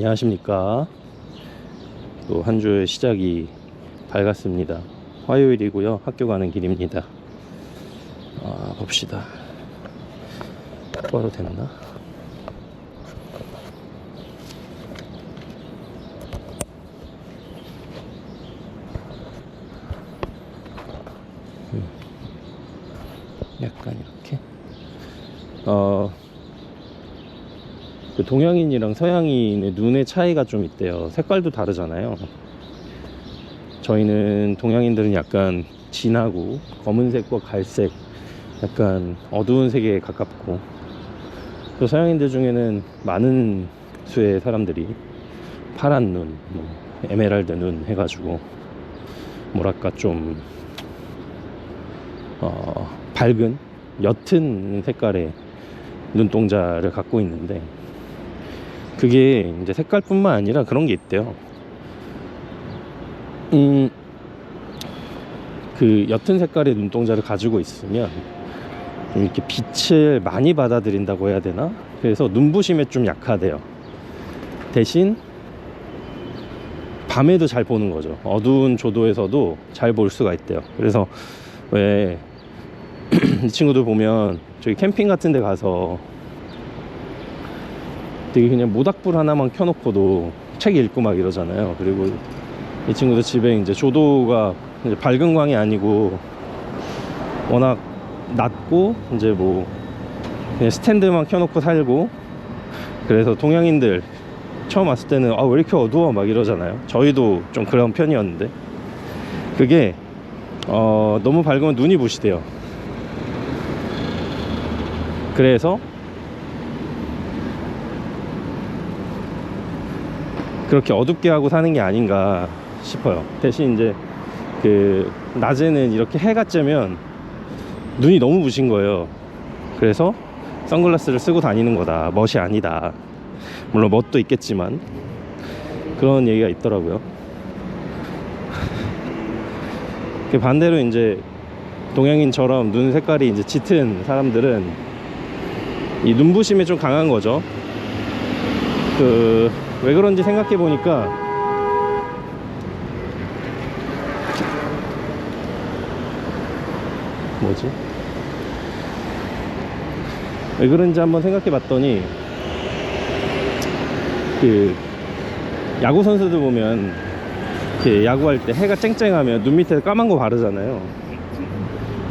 안녕하십니까. 또 한 주의 시작이 밝았습니다. 화요일이고요. 학교 가는 길입니다. 아, 봅시다. 똑바로 됐나? 음. 약간 이렇게. 어, 그 동양인이랑 서양인의 눈의 차이가 좀 있대요. 색깔도 다르잖아요. 저희는 동양인들은 약간 진하고 검은색과 갈색, 약간 어두운 색에 가깝고 또 서양인들 중에는 많은 수의 사람들이 파란 눈, 뭐 에메랄드 눈 해가지고 뭐랄까 좀 어, 밝은 옅은 색깔의 눈동자를 갖고 있는데 그게 이제 색깔뿐만 아니라 그런 게 있대요. 음, 그 옅은 색깔의 눈동자를 가지고 있으면 좀 이렇게 빛을 많이 받아들인다고 해야 되나? 그래서 눈부심에 좀 약하대요. 대신 밤에도 잘 보는 거죠. 어두운 조도에서도 잘 볼 수가 있대요. 그래서 왜 이 친구들 보면 저기 캠핑 같은 데 가서 되게 그냥 모닥불 하나만 켜놓고도 책 읽고 막 이러잖아요. 그리고 이 친구들 집에 이제 조도가 이제 밝은 광이 아니고 워낙 낮고 이제 뭐 그냥 스탠드만 켜놓고 살고 그래서 동양인들 처음 왔을 때는 아 왜 이렇게 어두워 막 이러잖아요. 저희도 좀 그런 편이었는데 그게 어 너무 밝으면 눈이 부시대요. 그래서 그렇게 어둡게 하고 사는 게 아닌가 싶어요. 대신 이제 그 낮에는 이렇게 해가 쬐면 눈이 너무 부신 거예요. 그래서 선글라스를 쓰고 다니는 거다. 멋이 아니다. 물론 멋도 있겠지만 그런 얘기가 있더라고요. 그 반대로 이제 동양인처럼 눈 색깔이 이제 짙은 사람들은 이 눈부심에 좀 강한 거죠. 그 왜 그런지 생각해 보니까 뭐지? 왜 그런지 한번 생각해 봤더니 그 야구 선수들 보면 이렇게 야구할 때 해가 쨍쨍하면 눈 밑에 까만 거 바르잖아요.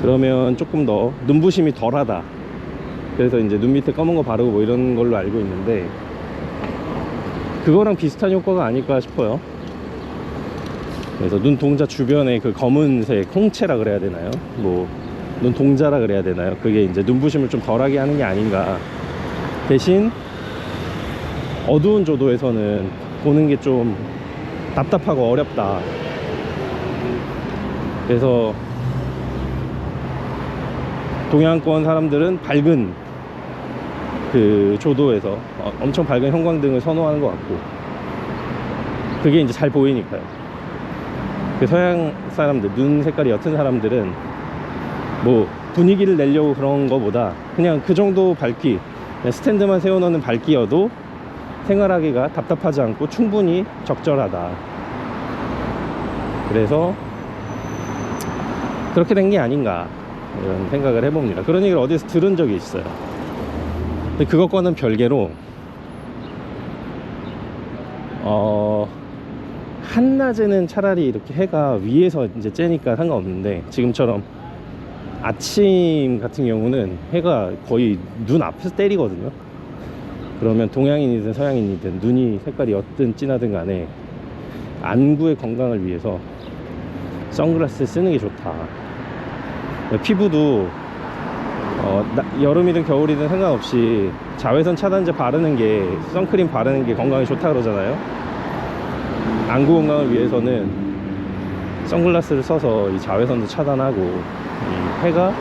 그러면 조금 더 눈부심이 덜하다. 그래서 이제 눈 밑에 검은 거 바르고 뭐 이런 걸로 알고 있는데 그거랑 비슷한 효과가 아닐까 싶어요. 그래서 눈동자 주변에 그 검은색 홍채라 그래야 되나요? 뭐 눈동자라 그래야 되나요? 그게 이제 눈부심을 좀 덜하게 하는 게 아닌가. 대신 어두운 조도에서는 보는 게 좀 답답하고 어렵다. 그래서 동양권 사람들은 밝은 그 조도에서 어, 엄청 밝은 형광등을 선호하는 것 같고 그게 이제 잘 보이니까요. 그 서양 사람들 눈 색깔이 옅은 사람들은 뭐 분위기를 내려고 그런 거보다 그냥 그 정도 밝기 스탠드만 세워놓는 밝기여도 생활하기가 답답하지 않고 충분히 적절하다. 그래서 그렇게 된 게 아닌가 이런 생각을 해봅니다. 그런 얘기를 어디서 들은 적이 있어요. 그것과는 별개로 어 한낮에는 차라리 이렇게 해가 위에서 이제 쬐니까 상관없는데 지금처럼 아침 같은 경우는 해가 거의 눈 앞에서 때리거든요. 그러면 동양인이든 서양인이든 눈이 색깔이 어떤 진하든 간에 안구의 건강을 위해서 선글라스 쓰는 게 좋다. 피부도 어, 나- 여름이든 겨울이든 상관없이 자외선 차단제 바르는 게 선크림 바르는 게 건강에 좋다 그러잖아요. 안구 건강을 위해서는 선글라스를 써서 이 자외선도 차단하고 이 해가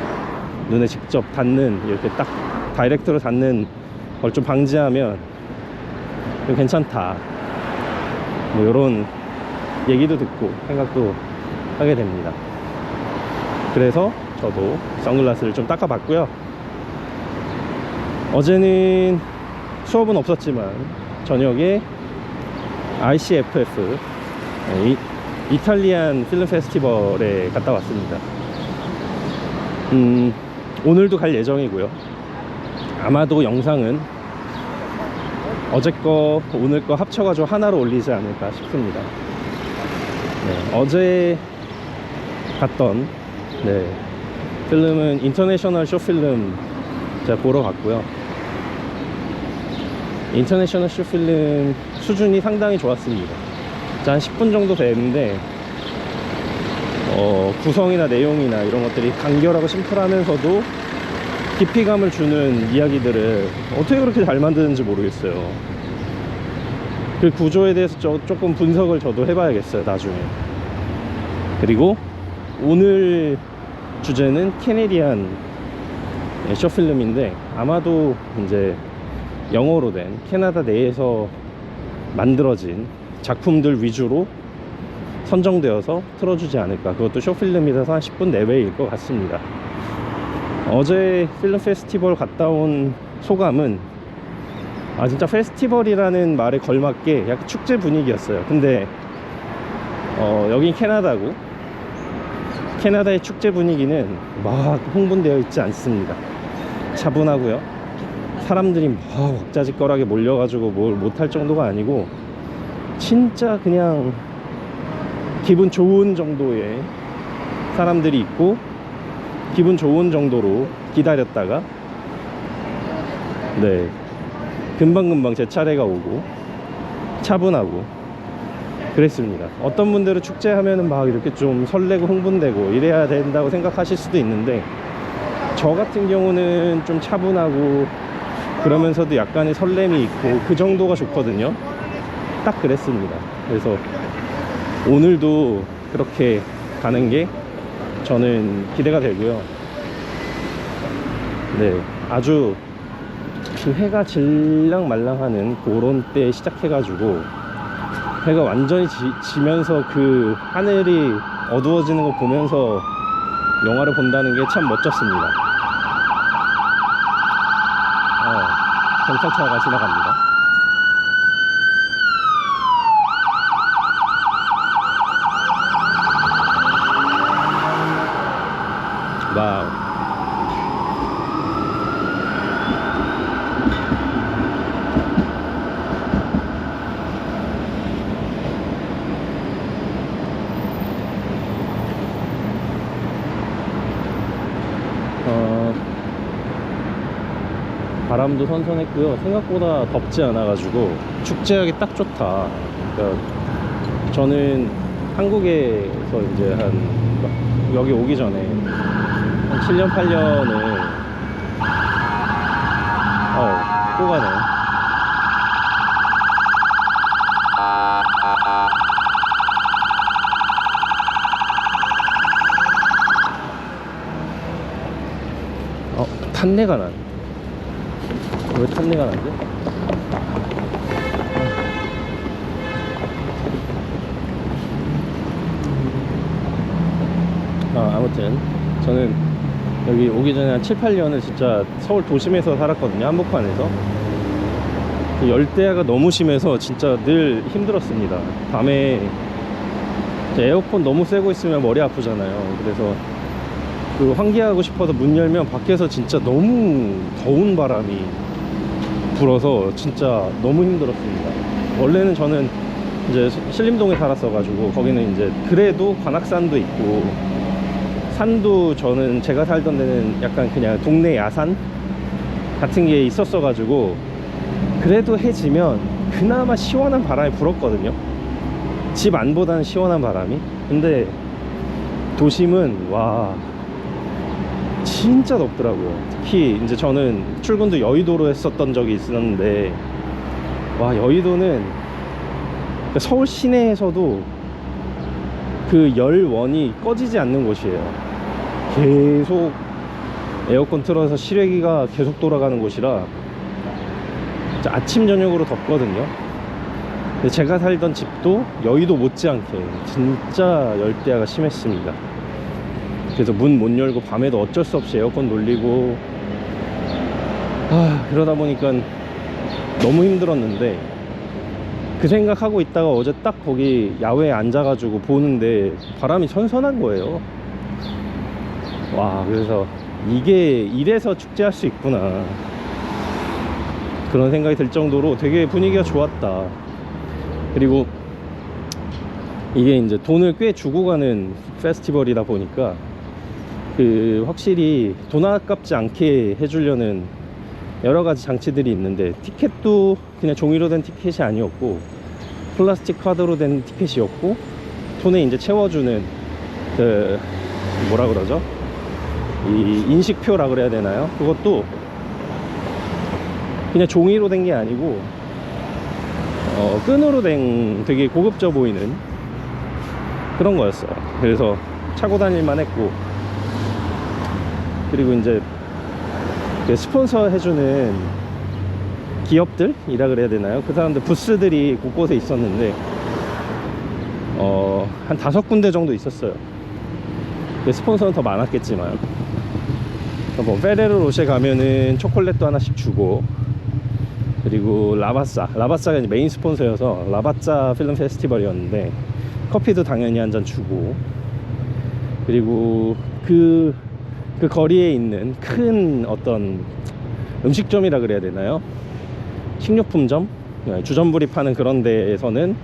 눈에 직접 닿는 이렇게 딱 다이렉트로 닿는 걸 좀 방지하면 좀 괜찮다. 뭐 이런 얘기도 듣고 생각도 하게 됩니다. 그래서 저도 선글라스를 좀 닦아봤고요. 어제는 수업은 없었지만 저녁에 ICFF 네, 이, 이탈리안 필름 페스티벌에 갔다 왔습니다. 음, 오늘도 갈 예정이고요. 아마도 영상은 어제 거, 오늘 거 합쳐가지고 하나로 올리지 않을까 싶습니다. 네, 어제 갔던 네, 필름은 인터내셔널 쇼필름 제가 보러 갔고요. 인터내셔널 쇼필름 수준이 상당히 좋았습니다. 자, 한 10분 정도 됐는데 어, 구성이나 내용이나 이런 것들이 간결하고 심플하면서도 깊이감을 주는 이야기들을 어떻게 그렇게 잘 만드는지 모르겠어요. 그 구조에 대해서 저- 조금 분석을 저도 해봐야겠어요, 나중에. 그리고 오늘 주제는 캐네디안 쇼필름인데 아마도 이제 영어로 된 캐나다 내에서 만들어진 작품들 위주로 선정되어서 틀어주지 않을까. 그것도 쇼필름이라서 한 10분 내외일 것 같습니다. 어제 필름 페스티벌 갔다 온 소감은 아 진짜 페스티벌이라는 말에 걸맞게 약간 축제 분위기였어요. 근데 어 여긴 캐나다고 캐나다의 축제 분위기는 막 흥분되어 있지 않습니다. 차분하고요 사람들이 막 왁자지껄하게 몰려가지고 뭘 못할 정도가 아니고 진짜 그냥 기분 좋은 정도의 사람들이 있고 기분 좋은 정도로 기다렸다가 네 금방금방 제 차례가 오고 차분하고 그랬습니다. 어떤 분들은 축제하면은 막 이렇게 좀 설레고 흥분되고 이래야 된다고 생각하실 수도 있는데 저 같은 경우는 좀 차분하고 그러면서도 약간의 설렘이 있고 그 정도가 좋거든요. 딱 그랬습니다. 그래서 오늘도 그렇게 가는 게 저는 기대가 되고요. 네 아주 그 해가 질랑 말랑하는 그런 때 시작해가지고 해가 완전히 지, 면서그 하늘이 어두워지는 거 보면서 영화를 본다는 게 참 멋졌습니다 어, 경찰차가 지나갑니다 와우 어, 바람도 선선했고요. 생각보다 덥지 않아 가지고 축제하기 딱 좋다. 그러니까 저는 한국에서 이제 한 여기 오기 전에 한 7년 8년을 어, 또 가네. 어, 탄내가 나. 왜 탄내가 나지? 아, 아무튼 저는 여기 오기 전에 한 7, 8년을 진짜 서울 도심에서 살았거든요. 한복판에서. 그 열대야가 너무 심해서 진짜 늘 힘들었습니다. 밤에 에어컨 너무 세고 있으면 머리 아프잖아요. 그래서 그 환기하고 싶어서 문 열면 밖에서 진짜 너무 더운 바람이 불어서 진짜 너무 힘들었습니다. 원래는 저는 이제 신림동에 살았어가지고 거기는 이제 그래도 관악산도 있고 산도 저는 제가 살던 데는 약간 그냥 동네 야산 같은 게 있었어가지고 그래도 해지면 그나마 시원한 바람이 불었거든요. 집 안보다는 시원한 바람이. 근데 도심은 와 진짜 덥더라고요. 특히 이제 저는 출근도 여의도로 했었던 적이 있었는데 와 여의도는 그러니까 서울 시내에서도 그 열원이 꺼지지 않는 곳이에요. 계속 에어컨 틀어서 실외기가 계속 돌아가는 곳이라 아침 저녁으로 덥거든요. 제가 살던 집도 여의도 못지않게 진짜 열대야가 심했습니다. 그래서 문 못 열고 밤에도 어쩔 수 없이 에어컨 돌리고 아 그러다 보니까 너무 힘들었는데 그 생각하고 있다가 어제 딱 거기 야외에 앉아가지고 보는데 바람이 선선한 거예요. 와, 그래서 이게 이래서 축제할 수 있구나. 그런 생각이 들 정도로 되게 분위기가 좋았다. 그리고 이게 이제 돈을 꽤 주고 가는 페스티벌이다 보니까 그 확실히 돈 아깝지 않게 해주려는 여러 가지 장치들이 있는데 티켓도 그냥 종이로 된 티켓이 아니었고 플라스틱 카드로 된 티켓이었고 돈에 이제 채워주는 그 뭐라 그러죠? 이 인식표라 그래야 되나요? 그것도 그냥 종이로 된 게 아니고 어, 끈으로 된 되게 고급져 보이는 그런 거였어요. 그래서 차고 다닐만 했고 그리고 이제 그 스폰서 해주는 기업들이라 그래야 되나요? 그 사람들 부스들이 곳곳에 있었는데 어, 한 다섯 군데 정도 있었어요. 그 스폰서는 더 많았겠지만 뭐 페레로 로쉐 가면은 초콜릿도 하나씩 주고 그리고 라바싸 라바싸가 이제 메인 스폰서여서 라바짜 필름 페스티벌이었는데 커피도 당연히 한 잔 주고 그리고 그, 그 거리에 있는 큰 어떤 음식점이라 그래야 되나요? 식료품점? 네, 주전부리 파는 그런 데에서는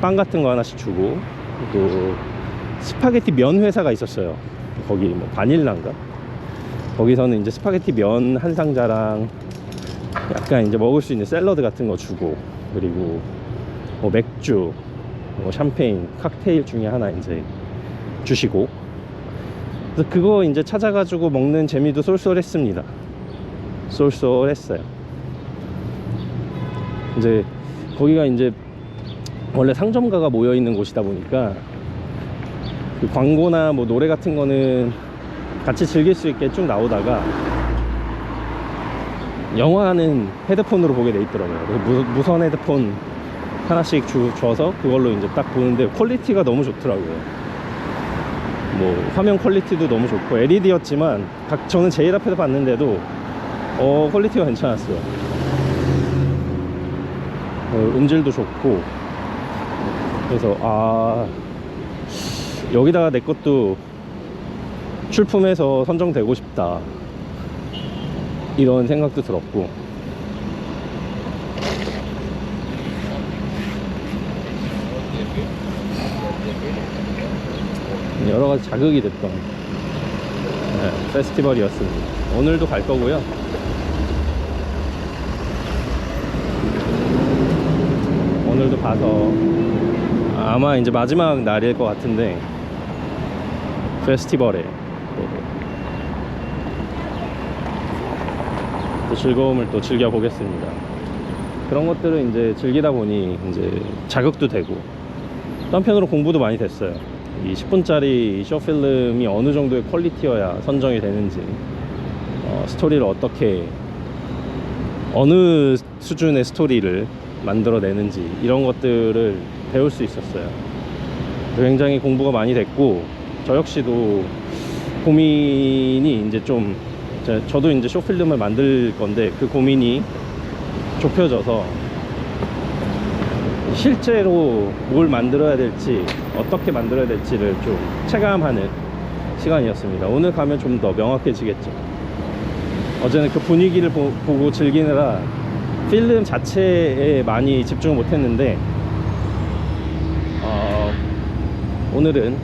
빵 같은 거 하나씩 주고 또 스파게티 면 회사가 있었어요. 거기 뭐 바닐라인가? 거기서는 이제 스파게티 면 한 상자랑 약간 이제 먹을 수 있는 샐러드 같은 거 주고 그리고 뭐 맥주, 뭐 샴페인, 칵테일 중에 하나 이제 주시고 그래서 그거 이제 찾아가지고 먹는 재미도 쏠쏠했습니다. 쏠쏠했어요. 이제 거기가 이제 원래 상점가가 모여 있는 곳이다 보니까 그 광고나 뭐 노래 같은 거는 같이 즐길 수 있게 쭉 나오다가 영화는 헤드폰으로 보게 돼 있더라고요. 무, 무선 헤드폰 하나씩 주, 줘서 그걸로 이제 딱 보는데 퀄리티가 너무 좋더라고요. 뭐 화면 퀄리티도 너무 좋고 LED였지만 각 저는 제일 앞에서 봤는데도 어 퀄리티가 괜찮았어요. 어, 음질도 좋고 그래서 아 여기다가 내 것도 출품해서 선정되고 싶다 이런 생각도 들었고 여러 가지 자극이 됐던 네, 페스티벌이었습니다. 오늘도 갈 거고요. 오늘도 봐서 아마 이제 마지막 날일 것 같은데 페스티벌에 또, 또 즐거움을 또 즐겨 보겠습니다. 그런 것들을 이제 즐기다 보니 이제 자극도 되고 또 한편으로 공부도 많이 됐어요. 이 10분짜리 쇼필름이 어느 정도의 퀄리티여야 선정이 되는지 어, 스토리를 어떻게 어느 수준의 스토리를 만들어내는지 이런 것들을 배울 수 있었어요. 굉장히 공부가 많이 됐고 저 역시도 고민이 이제 좀 제- 저도 이제 쇼필름을 만들 건데 그 고민이 좁혀져서 실제로 뭘 만들어야 될지 어떻게 만들어야 될지를 좀 체감하는 시간이었습니다. 오늘 가면 좀 더 명확해지겠죠. 어제는 그 분위기를 보, 고 즐기느라 필름 자체에 많이 집중을 못했는데 어, 오늘은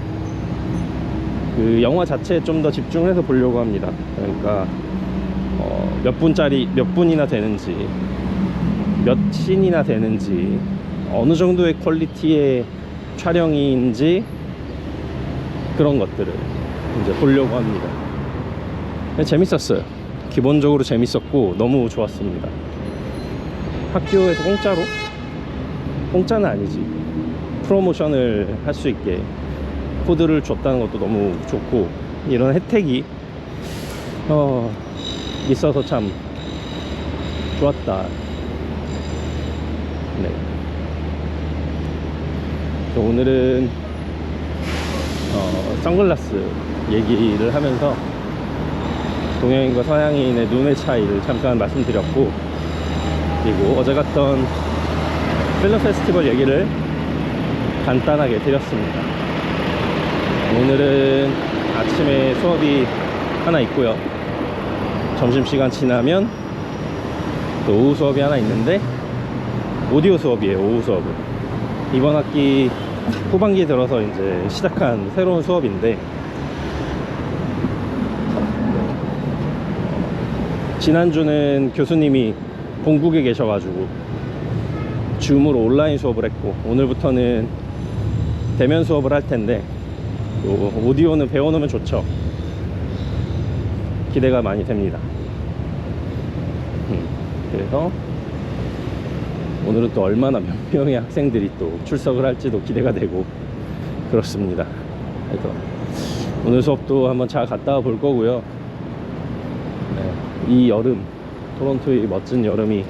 그 영화 자체에 좀 더 집중을 해서 보려고 합니다. 그러니까 어, 몇 분짜리 몇 분이나 되는지 몇 씬이나 되는지 어느 정도의 퀄리티의 촬영인지 그런 것들을 이제 보려고 합니다. 근데 재밌었어요. 기본적으로 재밌었고 너무 좋았습니다. 학교에서 공짜로 공짜는 아니지 프로모션을 할 수 있게 코드를 줬다는 것도 너무 좋고 이런 혜택이 어, 있어서 참 좋았다. 네. 오늘은 어, 선글라스 얘기를 하면서 동양인과 서양인의 눈의 차이를 잠깐 말씀드렸고 그리고 어제 갔던 필름 페스티벌 얘기를 간단하게 드렸습니다. 오늘은 아침에 수업이 하나 있고요. 점심시간 지나면 또 오후 수업이 하나 있는데 오디오 수업이에요. 오후 수업은 이번 학기 후반기 들어서 이제 시작한 새로운 수업인데 지난주는 교수님이 본국에 계셔가지고 줌으로 온라인 수업을 했고 오늘부터는 대면 수업을 할 텐데 또 오디오는 배워놓으면 좋죠. 기대가 많이 됩니다. 음, 그래서 오늘은 또 얼마나 몇 명의 학생들이 또 출석을 할지도 기대가 되고 그렇습니다 그래서 오늘 수업도 한번 잘 갔다 볼 거고요 네, 이 여름 토론토의 멋진 여름이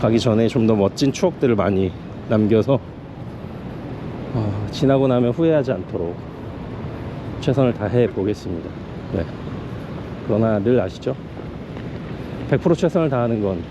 가기 전에 좀 더 멋진 추억들을 많이 남겨서 어, 지나고 나면 후회하지 않도록 최선을 다해 보겠습니다. 네. 그러나 늘 아시죠? 100% 최선을 다하는 건